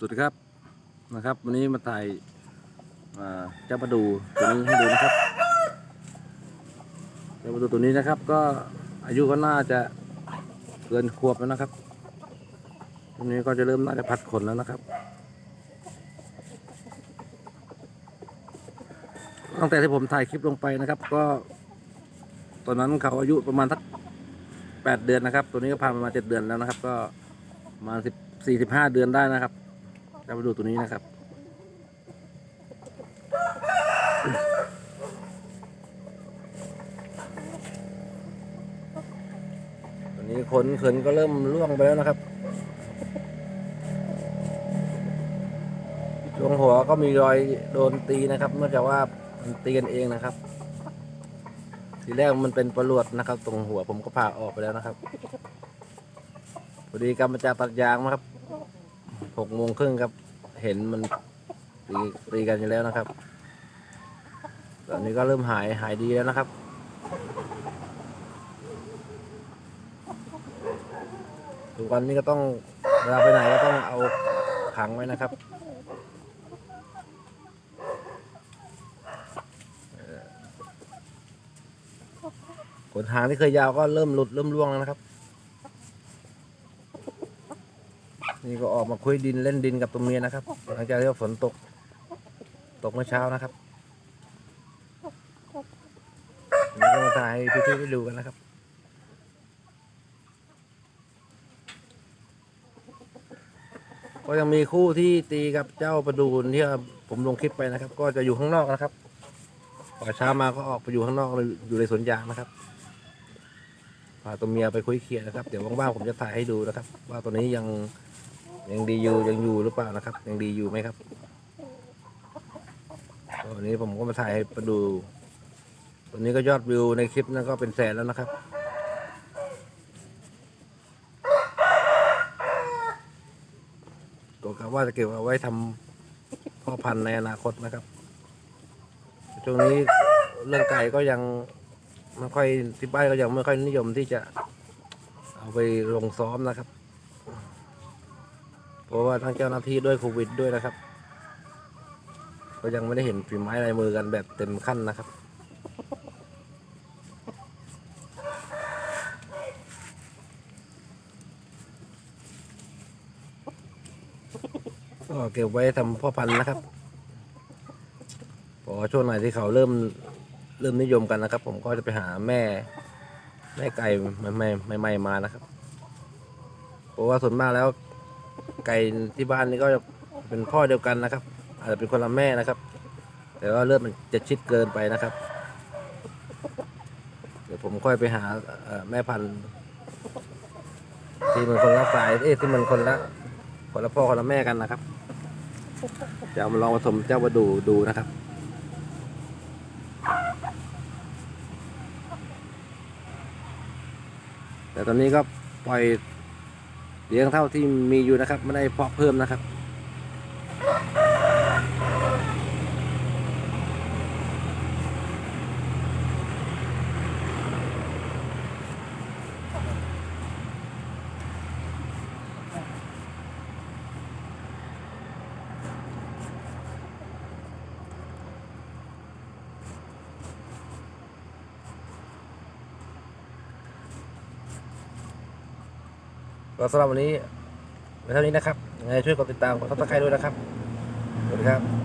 สวัสดีครับนะครับ วันนี้มาถ่ายเจ้าประดูตัวนี้ให้ดูนะครับเจ้าประดูตัวนี้นะครับ ก็อายุก็น่าจะเกินขวบแล้วนะครับตัวนี้ก็จะเริ่มน่าจะพัดขนแล้วนะครับ ตั้งแต่ที่ผมถ่ายคลิปลงไปนะครับ ก็ตอนนั้นเขาอายุประมาณสักแปดเดือนนะครับ ตัวนี้ก็ผ่านมาเจ็ดเดือนแล้วนะครับ ก็ประมาณสิบสี่สิบห้าเดือนได้นะครับ จะมาดูตัวนี้นะครับ ตัวนี้ขนเขินก็เริ่มร่วงไปแล้วนะครับช่วงหัวก็มีรอยโดนตีนะครับเนื่องจากว่ามันตีกันเองนะครับ ทีแรกมันเป็นประหลวดนะครับ ตรงหัวผมก็ผ่าออกไปแล้วนะครับพอดีกรรมจาตัดยางนะครับหกโมงครึ่งครับ เห็นมันตีตีกันอยู่แล้วนะครับ ตอนนี้ก็เริ่มหายหายดีแล้วนะครับ ทุกวันนี้ก็ต้องเวลาไปไหนก็ต้องเอาขังไว้นะครับขนหางที่เคยยาวก็เริ่มหลุดเริ่มร่วงแล้วนะครับ นี่ก็ออกมาคุยดินเล่นดินกับตัวเมียนะครับ หลังจากที่ฝนตก ตกเมื่อเช้านะครับนี่ก็มาถ่ายให้พี่ได้ดูกันนะครับก็ยังมีคู่ที่ตีกับเจ้าประดูนที่ผมลงคลิปไปนะครับ ก็จะอยู่ข้างนอกนะครับพอเช้ามาก็ออกไปอยู่ข้างนอกอยู่ในสวนยางนะครับพาตัวเมียไปคุยเคลียร์นะครับ เดี๋ยวว่างๆผมจะถ่ายให้ดูนะครับ ว่าตัวนี้ยัง ยังดีอยู่ยังอยู่หรือเปล่านะครับ ยังดีอยู่ไหมครับวันนี้ผมก็มาถ่ายให้มาดูตัวนี้ก็ยอดวิวในคลิปนั้นก็เป็นแสนแล้วนะครับก็กะว่าจะเก็บเอาไว้ทำพ่อพันธุ์ในอนาคตนะครับช่วงนี้เรื่องไก่ก็ยังไม่ค่อยที่บ้านก็ยังไม่ค่อยนิยมที่จะเอาไปลงซ้อมนะครับ เพราะว่าทั้งเจ้าหน้าที่ด้วยโควิดด้วยนะครับ ก็ยังไม่ได้เห็นฝีไม้ลายมือกันแบบเต็มขั้นนะครับ ก็เก็บไว้ทำพ่อพันธุ์นะครับพอช่วงไหนที่เขาเริ่มเริ่มนิยมกันนะครับ ผมก็จะไปหาแม่แม่ไก่ใหม่ๆใหม่มานะครับ เพราะว่าส่วนมากแล้ว ไก่ที่บ้านนี่ก็จะเป็นพ่อเดียวกันนะครับ อาจจะเป็นคนละแม่นะครับ แต่ว่าเลือดมันจะชิดเกินไปนะครับ เดี๋ยวผมค่อยไปหาแม่พันธุ์ที่มันคนละสายเอ้ยที่มันคนละคนละพ่อคนละแม่กันนะครับจะเอามาลองผสมเจ้ามาดูดูนะครับแต่ตอนนี้ก็ปล่อย เลี้ยงเท่าที่มีอยู่นะครับ ไม่ได้เพาะเพิ่มนะครับ ก็สำหรับวันนี้ไว้เท่านี้นะครับยังไงช่วยกดติดตามกดซับสไครต์ด้วยนะครับสวัสดีครับ